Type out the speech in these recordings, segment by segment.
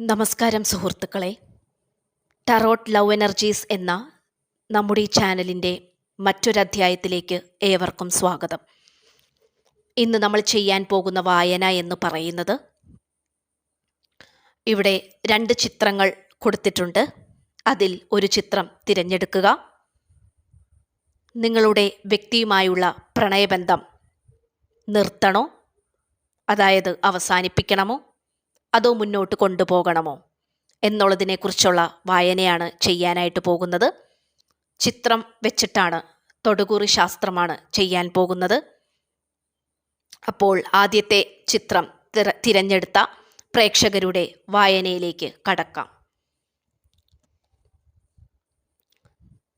നമസ്കാരം സുഹൃത്തുക്കളെ. Tarot love energies എന്ന നമ്മുടെ ഈ ചാനലിന്റെ മറ്റൊരധ്യായത്തിലേക്ക് ഏവർക്കും സ്വാഗതം. ഇന്ന് നമ്മൾ ചെയ്യാൻ പോകുന്ന വായന എന്ന് പറയുന്നത് ഇവിടെ രണ്ട് ചിത്രങ്ങൾ കൊടുത്തിട്ടുണ്ട്. അതിൽ ഒരു ചിത്രം തിരഞ്ഞെടുക്കുക. നിങ്ങളുടെ വ്യക്തിയുമായുള്ള പ്രണയബന്ധം നിർത്തണോ? അതായത് അവസാനിപ്പിക്കണമോ? അതോ മുന്നോട്ട് കൊണ്ടുപോകണമോ? എന്നുള്ളതിനെക്കുറിച്ചുള്ള വായനയാണ് ചെയ്യാനായിട്ട് പോകുന്നത്. ചിത്രം വെച്ചിട്ടാണ് തൊടുകുറി ശാസ്ത്രമാണ് ചെയ്യാൻ പോകുന്നത്. അപ്പോൾ ആദ്യത്തെ ചിത്രം തിരഞ്ഞെടുത്ത പ്രേക്ഷകരുടെ വായനയിലേക്ക് കടക്കാം.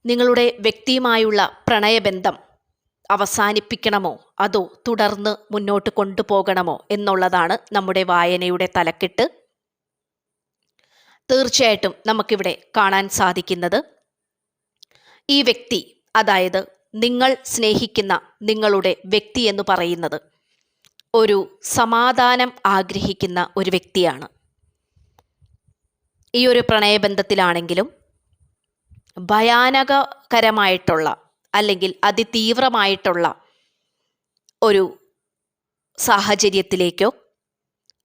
നിങ്ങളുടെ വ്യക്തിയുമായുള്ള പ്രണയബന്ധം അവസാനിപ്പിക്കണമോ? അതോ തുടർന്ന് മുന്നോട്ട് കൊണ്ടുപോകണമോ? എന്നുള്ളതാണ് നമ്മുടെ വായനയുടെ തലക്കെട്ട്. തീർച്ചയായിട്ടും നമുക്കിവിടെ കാണാൻ സാധിക്കുന്നത് ഈ വ്യക്തി അതായത് നിങ്ങൾ സ്നേഹിക്കുന്ന നിങ്ങളുടെ വ്യക്തി എന്ന് പറയുന്നത് ഒരു സമാധാനം ആഗ്രഹിക്കുന്ന ഒരു വ്യക്തിയാണ്. ഈ ഒരു പ്രണയബന്ധത്തിലാണെങ്കിലും ഭയാനകരമായിട്ടുള്ള അല്ലെങ്കിൽ അതിതീവ്രമായിട്ടുള്ള ഒരു സാഹചര്യത്തിലേക്കോ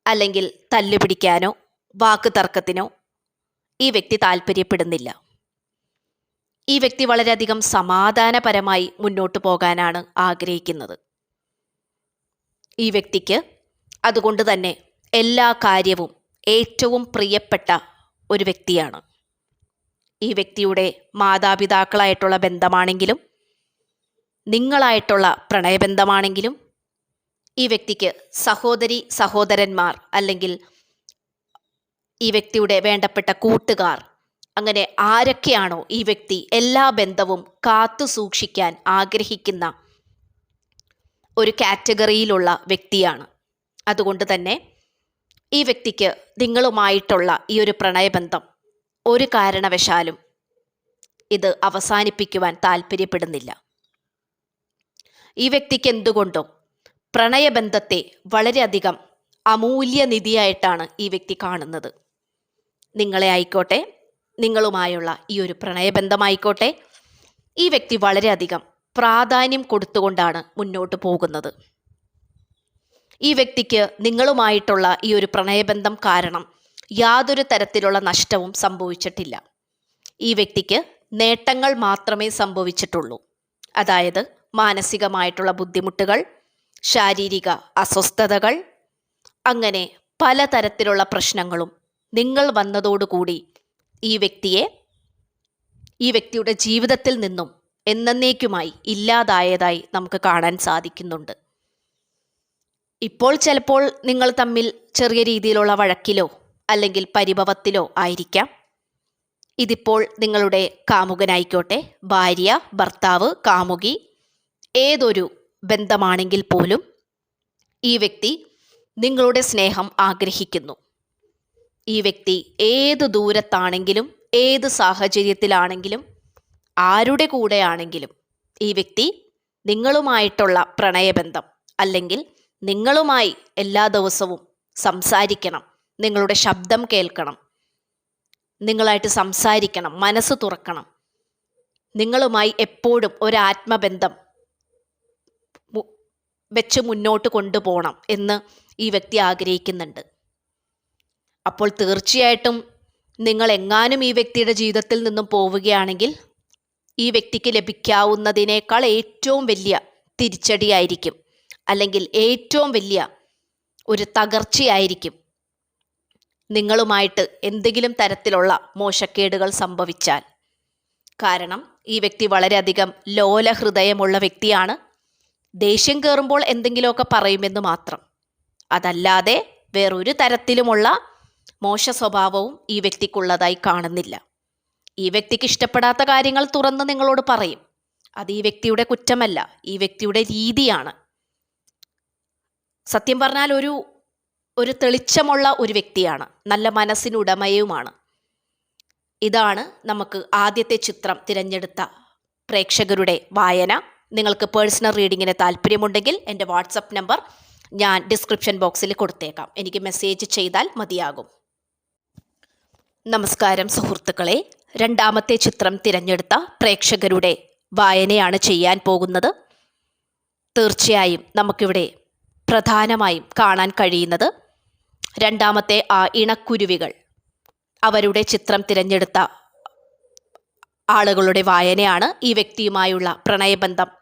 അല്ലെങ്കിൽ തല്ലുപിടിക്കാനോ വാക്ക് തർക്കത്തിനോ ഈ വ്യക്തി താല്പര്യപ്പെടുന്നില്ല. ഈ വ്യക്തി വളരെയധികം സമാധാനപരമായി മുന്നോട്ട് പോകാനാണ് ആഗ്രഹിക്കുന്നത്. ഈ വ്യക്തിക്ക് അതുകൊണ്ട് തന്നെ എല്ലാ കാര്യവും ഏറ്റവും പ്രിയപ്പെട്ട ഒരു വ്യക്തിയാണ്. ഈ വ്യക്തിയുടെ മാതാപിതാക്കളായിട്ടുള്ള ബന്ധമാണെങ്കിലും നിങ്ങളായിട്ടുള്ള പ്രണയബന്ധമാണെങ്കിലും ഈ വ്യക്തിക്ക് സഹോദരി സഹോദരന്മാർ അല്ലെങ്കിൽ ഈ വ്യക്തിയുടെ വേണ്ടപ്പെട്ട കൂട്ടുകാർ അങ്ങനെ ആരൊക്കെയാണോ ഈ വ്യക്തി എല്ലാ ബന്ധവും കാത്തു സൂക്ഷിക്കാൻ ആഗ്രഹിക്കുന്ന ഒരു കാറ്റഗറിയിലുള്ള വ്യക്തിയാണ്. അതുകൊണ്ട് തന്നെ ഈ വ്യക്തിക്ക് നിങ്ങളുമായിട്ടുള്ള ഈ ഒരു പ്രണയബന്ധം ഒരു കാരണവശാലും ഇത് അവസാനിപ്പിക്കുവാൻ താല്പര്യപ്പെടുന്നില്ല ഈ വ്യക്തിക്ക് എന്തുകൊണ്ടും പ്രണയബന്ധത്തെ വളരെയധികം അമൂല്യനിധിയായിട്ടാണ് ഈ വ്യക്തി കാണുന്നത്. നിങ്ങളെ ആയിക്കോട്ടെ നിങ്ങളുമായുള്ള ഈ ഒരു പ്രണയബന്ധമായിക്കോട്ടെ ഈ വ്യക്തി വളരെയധികം പ്രാധാന്യം കൊടുത്തുകൊണ്ടാണ് മുന്നോട്ട് പോകുന്നത്. ഈ വ്യക്തിക്ക് നിങ്ങളുമായിട്ടുള്ള ഈ ഒരു പ്രണയബന്ധം കാരണം യാതൊരു തരത്തിലുള്ള നഷ്ടവും സംഭവിച്ചിട്ടില്ല. ഈ വ്യക്തിക്ക് നേട്ടങ്ങൾ മാത്രമേ സംഭവിച്ചിട്ടുള്ളൂ. അതായത് മാനസികമായിട്ടുള്ള ബുദ്ധിമുട്ടുകൾ ശാരീരിക അസ്വസ്ഥതകൾ അങ്ങനെ പലതരത്തിലുള്ള പ്രശ്നങ്ങളും നിങ്ങൾ വന്നതോടുകൂടി ഈ വ്യക്തിയെ ഈ വ്യക്തിയുടെ ജീവിതത്തിൽ നിന്നും എന്നേക്കുമായി ഇല്ലാതായതായി നമുക്ക് കാണാൻ സാധിക്കുന്നുണ്ട്. ഇപ്പോൾ ചിലപ്പോൾ നിങ്ങൾ തമ്മിൽ ചെറിയ രീതിയിലുള്ള വഴക്കിലോ അല്ലെങ്കിൽ പരിഭവത്തിലോ ആയിരിക്കാം. ഇതിപ്പോൾ നിങ്ങളുടെ കാമുകനായിക്കോട്ടെ ഭാര്യ ഭർത്താവ് കാമുകി ഏതൊരു ബന്ധമാണെങ്കിൽ പോലും ഈ വ്യക്തി നിങ്ങളുടെ സ്നേഹം ആഗ്രഹിക്കുന്നു. ഈ വ്യക്തി ഏത് ദൂരത്താണെങ്കിലും ഏത് സാഹചര്യത്തിലാണെങ്കിലും ആരുടെ കൂടെയാണെങ്കിലും ഈ വ്യക്തി നിങ്ങളുമായിട്ടുള്ള പ്രണയബന്ധം അല്ലെങ്കിൽ നിങ്ങളുമായി എല്ലാ ദിവസവും സംസാരിക്കണം നിങ്ങളുടെ ശബ്ദം കേൾക്കണം നിങ്ങളായിട്ട് സംസാരിക്കണം മനസ്സ് തുറക്കണം. നിങ്ങളുമായി എപ്പോഴും ഒരാത്മബന്ധം വെച്ച് മുന്നോട്ട് കൊണ്ടുപോകണം എന്ന് ഈ വ്യക്തി ആഗ്രഹിക്കുന്നുണ്ട്. അപ്പോൾ തീർച്ചയായിട്ടും നിങ്ങൾ എങ്ങാനും ഈ വ്യക്തിയുടെ ജീവിതത്തിൽ നിന്നും പോവുകയാണെങ്കിൽ ഈ വ്യക്തിക്ക് ലഭിക്കാവുന്നതിനേക്കാൾ ഏറ്റവും വലിയ തിരിച്ചടിയായിരിക്കും. അല്ലെങ്കിൽ ഏറ്റവും വലിയ ഒരു തകർച്ചയായിരിക്കും നിങ്ങളുമായിട്ട് എന്തെങ്കിലും തരത്തിലുള്ള മോശക്കേടുകൾ സംഭവിച്ചാൽ. കാരണം ഈ വ്യക്തി വളരെയധികം ലോലഹൃദയമുള്ള വ്യക്തിയാണ്. ദേഷ്യം കയറുമ്പോൾ എന്തെങ്കിലുമൊക്കെ പറയുമെന്ന് മാത്രം. അതല്ലാതെ വേറൊരു തരത്തിലുമുള്ള മോശ സ്വഭാവവും ഈ വ്യക്തിക്കുള്ളതായി കാണുന്നില്ല. ഈ വ്യക്തിക്ക് ഇഷ്ടപ്പെടാത്ത കാര്യങ്ങൾ തുറന്ന് നിങ്ങളോട് പറയും. അത് ഈ വ്യക്തിയുടെ കുറ്റമല്ല ഈ വ്യക്തിയുടെ രീതിയാണ്. സത്യം പറഞ്ഞാൽ ഒരു ഒരു തെളിച്ചമുള്ള ഒരു വ്യക്തിയാണ് നല്ല മനസ്സിനുടമയുമാണ്. ഇതാണ് നമുക്ക് ആദ്യത്തെ ചിത്രം തിരഞ്ഞെടുത്ത പ്രേക്ഷകരുടെ വായന. നിങ്ങൾക്ക് പേഴ്സണൽ റീഡിങ്ങിന് താല്പര്യമുണ്ടെങ്കിൽ എന്റെ വാട്സപ്പ് നമ്പർ ഞാൻ ഡിസ്ക്രിപ്ഷൻ ബോക്സിൽ കൊടുത്തേക്കാം. എനിക്ക് മെസ്സേജ് ചെയ്താൽ മതിയാകും. നമസ്കാരം സുഹൃത്തുക്കളെ. രണ്ടാമത്തെ ചിത്രം തിരഞ്ഞെടുത്ത പ്രേക്ഷകരുടെ വായനയാണ് ചെയ്യാൻ പോകുന്നത്. തീർച്ചയായും നമുക്കിവിടെ പ്രധാനമായും കാണാൻ കഴിയുന്നത് രണ്ടാമത്തെ ആ ഇണക്കുരുവികൾ. അവരുടെ ചിത്രം തിരഞ്ഞെടുത്ത ആളുകളുടെ വായനയാണ്. ഈ വ്യക്തിയുമായുള്ള പ്രണയബന്ധം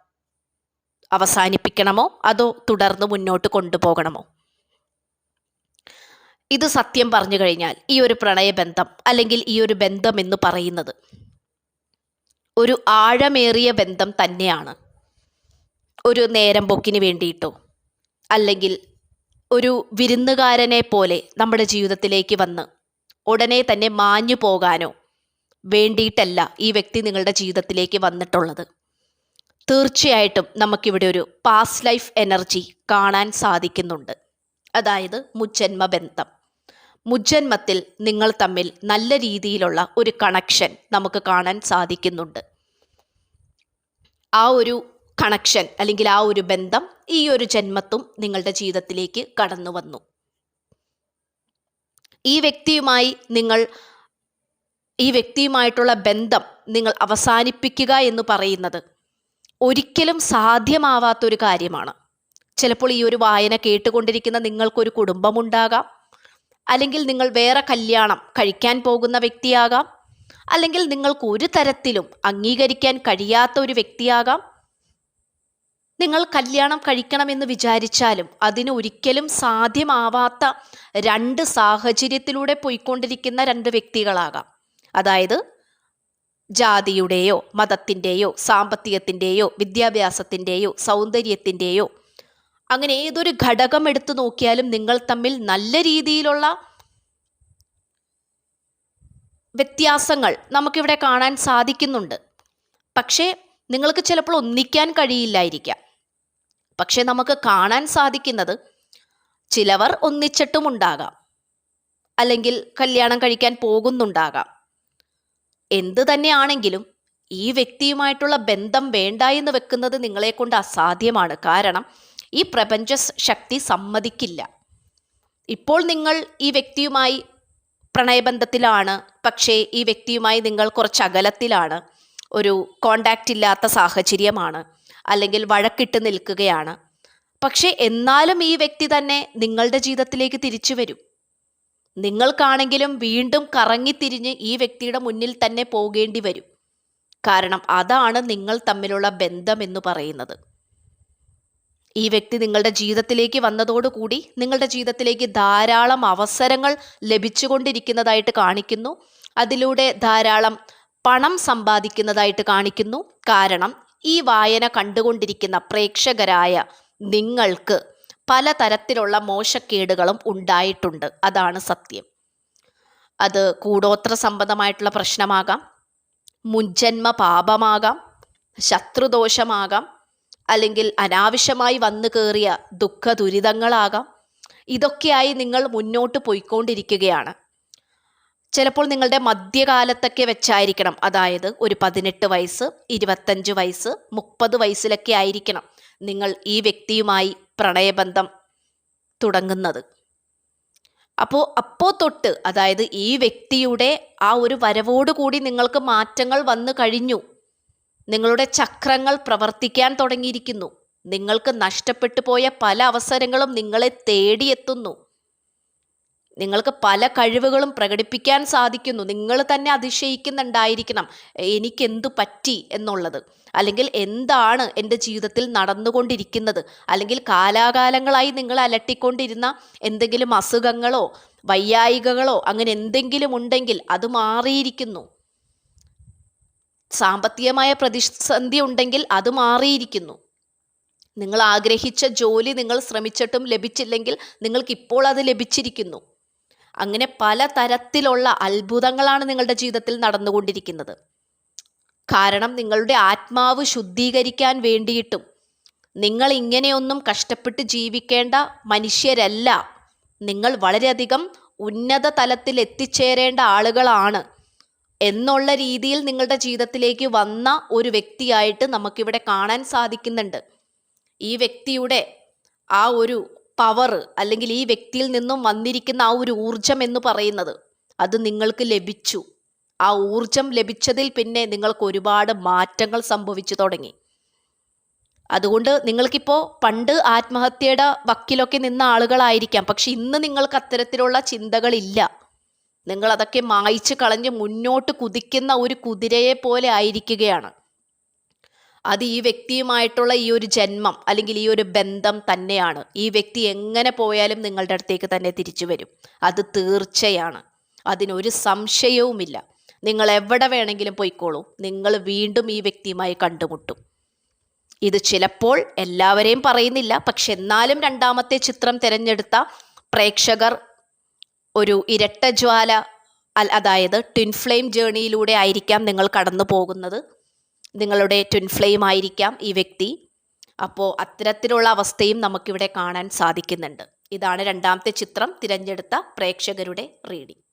അവസാനിപ്പിക്കണമോ? അതോ തുടർന്ന് മുന്നോട്ട് കൊണ്ടുപോകണമോ? ഇത് സത്യം പറഞ്ഞു കഴിഞ്ഞാൽ ഈ ഒരു പ്രണയബന്ധം അല്ലെങ്കിൽ ഈ ഒരു ബന്ധം എന്ന് പറയുന്നത് ഒരു ആഴമേറിയ ബന്ധം തന്നെയാണ്. ഒരു നേരം പോക്കിന് വേണ്ടിയിട്ടോ അല്ലെങ്കിൽ ഒരു വിരുന്നുകാരനെ പോലെ നമ്മുടെ ജീവിതത്തിലേക്ക് വന്ന് ഉടനെ തന്നെ മാഞ്ഞു പോകാനോ വേണ്ടിയിട്ടല്ല ഈ വ്യക്തി നിങ്ങളുടെ ജീവിതത്തിലേക്ക് വന്നിട്ടുള്ളത്. തീർച്ചയായിട്ടും നമുക്കിവിടെ ഒരു പാസ്റ്റ് ലൈഫ് എനർജി കാണാൻ സാധിക്കുന്നുണ്ട്. അതായത് മുജ്ജന്മ ബന്ധം. മുജ്ജന്മത്തിൽ നിങ്ങൾ തമ്മിൽ നല്ല രീതിയിലുള്ള ഒരു കണക്ഷൻ നമുക്ക് കാണാൻ സാധിക്കുന്നുണ്ട്. ആ ഒരു കണക്ഷൻ അല്ലെങ്കിൽ ആ ഒരു ബന്ധം ഈ ഒരു ജന്മത്തും നിങ്ങളുടെ ജീവിതത്തിലേക്ക് കടന്നു വന്നു. ഈ വ്യക്തിയുമായി നിങ്ങൾ ഈ വ്യക്തിയുമായിട്ടുള്ള ബന്ധം നിങ്ങൾ അവസാനിപ്പിക്കുക എന്ന് പറയുന്നത് ഒരിക്കലും സാധ്യമാവാത്തൊരു കാര്യമാണ്. ചിലപ്പോൾ ഈ ഒരു വായന കേട്ടുകൊണ്ടിരിക്കുന്ന നിങ്ങൾക്കൊരു കുടുംബമുണ്ടാകാം. അല്ലെങ്കിൽ നിങ്ങൾ വേറെ കല്യാണം കഴിക്കാൻ പോകുന്ന വ്യക്തിയാകാം. അല്ലെങ്കിൽ നിങ്ങൾക്ക് ഒരു തരത്തിലും അംഗീകരിക്കാൻ കഴിയാത്ത ഒരു വ്യക്തിയാകാം. നിങ്ങൾ കല്യാണം കഴിക്കണമെന്ന് വിചാരിച്ചാലും അതിന് ഒരിക്കലും സാധ്യമാവാത്ത രണ്ട് സാഹചര്യത്തിലൂടെ പോയിക്കൊണ്ടിരിക്കുന്ന രണ്ട് വ്യക്തികളാകാം. അതായത് ജാതിയുടെയോ മതത്തിന്റെയോ സാമ്പത്തികത്തിന്റെയോ വിദ്യാഭ്യാസത്തിന്റെയോ സൗന്ദര്യത്തിന്റെയോ അങ്ങനെ ഏതൊരു ഘടകം എടുത്തു നോക്കിയാലും നിങ്ങൾ തമ്മിൽ നല്ല രീതിയിലുള്ള വ്യത്യാസങ്ങൾ നമുക്കിവിടെ കാണാൻ സാധിക്കുന്നുണ്ട്. പക്ഷേ നിങ്ങൾക്ക് ചിലപ്പോൾ ഒന്നിക്കാൻ കഴിയില്ലായിരിക്കാം. പക്ഷേ നമുക്ക് കാണാൻ സാധിക്കുന്നത് ചിലവർ ഒന്നിച്ചിട്ടുമുണ്ടാകാം. അല്ലെങ്കിൽ കല്യാണം കഴിക്കാൻ പോകുന്നുണ്ടാകാം. എന്ത് തന്നെയാണെങ്കിലും ഈ വ്യക്തിയുമായിട്ടുള്ള ബന്ധം വേണ്ട എന്ന് വെക്കുന്നത് നിങ്ങളെ കൊണ്ട് അസാധ്യമാണ്. കാരണം ഈ പ്രപഞ്ച ശക്തി സമ്മതിക്കില്ല. ഇപ്പോൾ നിങ്ങൾ ഈ വ്യക്തിയുമായി പ്രണയബന്ധത്തിലാണ്. പക്ഷേ ഈ വ്യക്തിയുമായി നിങ്ങൾ കുറച്ച് അകലത്തിലാണ്. ഒരു കോണ്ടാക്റ്റ് ഇല്ലാത്ത സാഹചര്യമാണ്. അല്ലെങ്കിൽ വഴക്കിട്ട് നിൽക്കുകയാണ്. പക്ഷേ എന്നാലും ഈ വ്യക്തി തന്നെ നിങ്ങളുടെ ജീവിതത്തിലേക്ക് തിരിച്ചു വരും. നിങ്ങൾക്കാണെങ്കിലും വീണ്ടും കറങ്ങിത്തിരിഞ്ഞ് ഈ വ്യക്തിയുടെ മുന്നിൽ തന്നെ പോകേണ്ടി വരും. കാരണം അതാണ് നിങ്ങൾ തമ്മിലുള്ള ബന്ധമെന്ന് പറയുന്നത്. ഈ വ്യക്തി നിങ്ങളുടെ ജീവിതത്തിലേക്ക് വന്നതോടുകൂടി നിങ്ങളുടെ ജീവിതത്തിലേക്ക് ധാരാളം അവസരങ്ങൾ ലഭിച്ചുകൊണ്ടിരിക്കുന്നതായിട്ട് കാണിക്കുന്നു. അതിലൂടെ ധാരാളം പണം സമ്പാദിക്കുന്നതായിട്ട് കാണിക്കുന്നു. കാരണം ഈ വായന കണ്ടുകൊണ്ടിരിക്കുന്ന പ്രേക്ഷകരായ നിങ്ങൾക്ക് പലതരത്തിലുള്ള മോശക്കേടുകളും ഉണ്ടായിട്ടുണ്ട്. അതാണ് സത്യം. അത് കൂടോത്ര സംബന്ധമായിട്ടുള്ള പ്രശ്നമാകാം. മുൻജന്മ പാപമാകാം. ശത്രുദോഷമാകാം. അല്ലെങ്കിൽ അനാവശ്യമായി വന്നു കയറിയ ദുഃഖ ദുരിതങ്ങളാകാം ഇതൊക്കെയായി നിങ്ങൾ മുന്നോട്ട് പോയിക്കൊണ്ടിരിക്കുകയാണ്. ചിലപ്പോൾ നിങ്ങളുടെ മധ്യകാലത്തൊക്കെ വെച്ചായിരിക്കണം. അതായത് ഒരു പതിനെട്ട് വയസ്സ് ഇരുപത്തഞ്ച് വയസ്സ് മുപ്പത് വയസ്സിലൊക്കെ ആയിരിക്കണം നിങ്ങൾ ഈ വ്യക്തിയുമായി പ്രണയബന്ധം തുടങ്ങുന്നത്. അപ്പോൾ അപ്പോൾ തൊട്ട് അതായത് ഈ വ്യക്തിയുടെ ആ ഒരു വരവോടുകൂടി നിങ്ങൾക്ക് മാറ്റങ്ങൾ വന്നു കഴിഞ്ഞു. നിങ്ങളുടെ ചക്രങ്ങൾ പ്രവർത്തിക്കാൻ തുടങ്ങിയിരിക്കുന്നു. നിങ്ങൾക്ക് നഷ്ടപ്പെട്ടു പോയ പല അവസരങ്ങളും നിങ്ങളെ തേടിയെത്തുന്നു. നിങ്ങൾക്ക് പല കഴിവുകളും പ്രകടിപ്പിക്കാൻ സാധിക്കുന്നു. നിങ്ങൾ തന്നെ അതിശയിക്കുന്നുണ്ടായിരിക്കണം. എനിക്കെന്ത് പറ്റി എന്നുള്ളത്. അല്ലെങ്കിൽ എന്താണ് എന്റെ ജീവിതത്തിൽ നടന്നുകൊണ്ടിരിക്കുന്നത്? അല്ലെങ്കിൽ കാലാകാലങ്ങളായി നിങ്ങൾ അലട്ടിക്കൊണ്ടിരുന്ന എന്തെങ്കിലും അസുഖങ്ങളോ വയ്യായികകളോ അങ്ങനെ എന്തെങ്കിലും ഉണ്ടെങ്കിൽ അത് മാറിയിരിക്കുന്നു. സാമ്പത്തികമായ പ്രതിസന്ധി ഉണ്ടെങ്കിൽ അത് മാറിയിരിക്കുന്നു. നിങ്ങൾ ആഗ്രഹിച്ച ജോലി നിങ്ങൾ ശ്രമിച്ചിട്ടും ലഭിച്ചില്ലെങ്കിൽ നിങ്ങൾക്ക് ഇപ്പോൾ അത് ലഭിച്ചിരിക്കുന്നു. അങ്ങനെ പല തരത്തിലുള്ള അത്ഭുതങ്ങളാണ് നിങ്ങളുടെ ജീവിതത്തിൽ നടന്നുകൊണ്ടിരിക്കുന്നത്. കാരണം നിങ്ങളുടെ ആത്മാവ് ശുദ്ധീകരിക്കാൻ വേണ്ടിയിട്ടും നിങ്ങൾ ഇങ്ങനെയൊന്നും കഷ്ടപ്പെട്ട് ജീവിക്കേണ്ട മനുഷ്യരല്ല. നിങ്ങൾ വളരെയധികം ഉന്നത തലത്തിൽ എത്തിച്ചേരേണ്ട ആളുകളാണ് എന്നുള്ള രീതിയിൽ നിങ്ങളുടെ ജീവിതത്തിലേക്ക് വന്ന ഒരു വ്യക്തിയായിട്ട് നമുക്കിവിടെ കാണാൻ സാധിക്കുന്നുണ്ട്. ഈ വ്യക്തിയുടെ ആ ഒരു പവർ അല്ലെങ്കിൽ ഈ വ്യക്തിയിൽ നിന്നും വന്നിരിക്കുന്ന ആ ഒരു ഊർജം എന്ന് പറയുന്നത് അത് നിങ്ങൾക്ക് ലഭിച്ചു. ആ ഊർജം ലഭിച്ചതിൽ പിന്നെ നിങ്ങൾക്ക് ഒരുപാട് മാറ്റങ്ങൾ സംഭവിച്ചു തുടങ്ങി. അതുകൊണ്ട് നിങ്ങൾക്കിപ്പോൾ പണ്ട് ആത്മഹത്യയുടെ വക്കിലൊക്കെ നിന്ന ആളുകളായിരിക്കാം. പക്ഷെ ഇന്ന് നിങ്ങൾക്ക് അത്തരത്തിലുള്ള ചിന്തകളില്ല. നിങ്ങൾ അതൊക്കെ മായ്ച്ചു കളഞ്ഞ് മുന്നോട്ട് കുതിക്കുന്ന ഒരു കുതിരയെ പോലെ ആയിരിക്കുകയാണ്. അത് ഈ വ്യക്തിയുമായിട്ടുള്ള ഈ ഒരു ജന്മം അല്ലെങ്കിൽ ഈ ഒരു ബന്ധം തന്നെയാണ്. ഈ വ്യക്തി എങ്ങനെ പോയാലും നിങ്ങളുടെ അടുത്തേക്ക് തന്നെ തിരിച്ചു വരും. അത് തീർച്ചയാണ്. അതിനൊരു സംശയവുമില്ല. നിങ്ങൾ എവിടെ വേണമെങ്കിലും പോയിക്കോളൂ. നിങ്ങൾ വീണ്ടും ഈ വ്യക്തിയുമായി കണ്ടുമുട്ടും. ഇത് ചിലപ്പോൾ എല്ലാവരെയും പറയുന്നില്ല. പക്ഷെ എന്നാലും രണ്ടാമത്തെ ചിത്രം തിരഞ്ഞെടുത്ത പ്രേക്ഷകർ ഒരു ഇരട്ടജ്വാല അതായത് ട്വിൻ ഫ്ലെയിം ജേണിയിലൂടെ ആയിരിക്കാം നിങ്ങൾ കടന്നു പോകുന്നത് നിങ്ങളുടെ ട്വിൻ ഫ്ലെയിം ആയിരിക്കാം ഈ വ്യക്തി. അപ്പോൾ അത്തരത്തിലുള്ള അവസ്ഥയും നമുക്കിവിടെ കാണാൻ സാധിക്കുന്നുണ്ട്. ഇതാണ് രണ്ടാമത്തെ ചിത്രം തിരഞ്ഞെടുത്ത പ്രേക്ഷകരുടെ റീഡിംഗ്